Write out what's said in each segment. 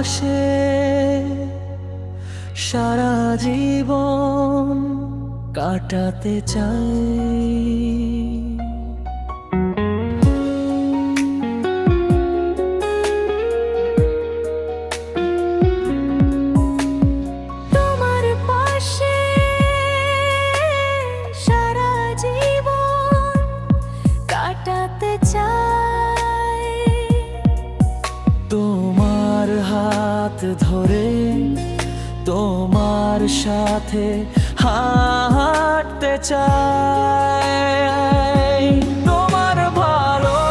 পাশে সারা জীবন কাটাতে চাই। হাত ধরে তোমার সাথে হাঁটতে চাই। তোমার ভালোবাসা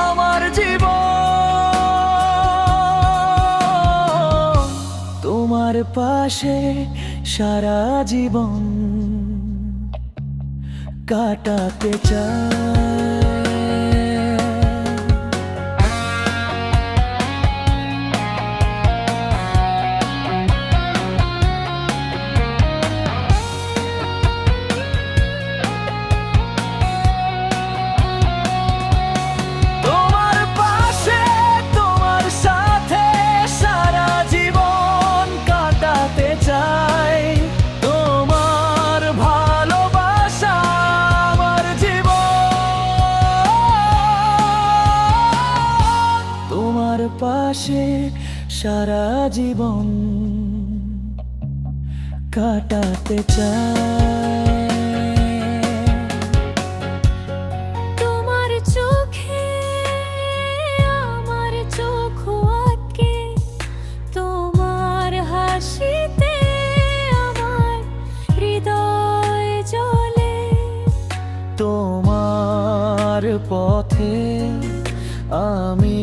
আমার জীবন। তোমার পাশে সারা জীবন কাটাতে চাই। পাশে সারা জীবন। কাটাতে চাই তোমার চোখে, আমার চোখ আঁকে। তোমার হাসিতে আমার হৃদয় জ্বলে। তোমার পথে আমি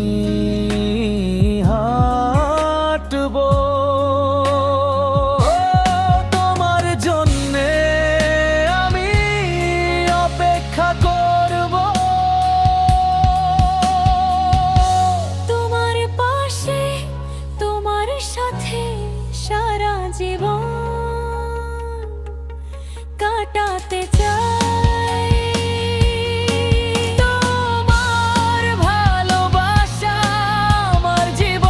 তোমার ভালোবাসা আমার জীবন।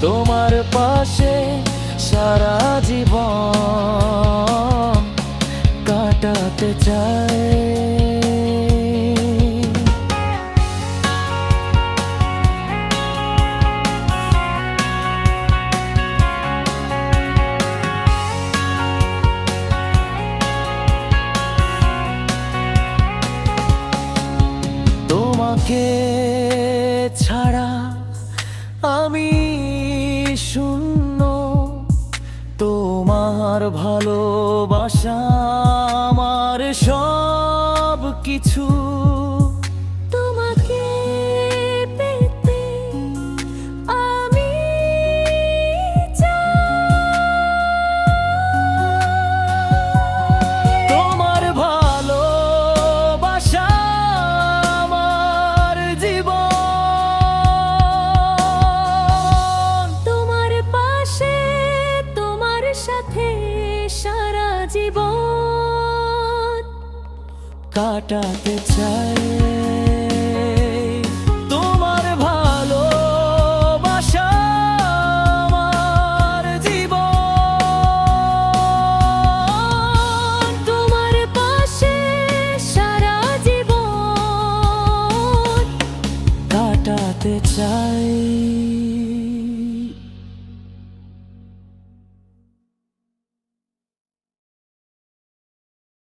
তোমার পাশে সারা জীবন কাটাতে চাই। তোমাকে ছাড়া আমি শূন্য। তোমার ভালোবাসা আমার সব কিছু সারা জীবন কাটাতে চাই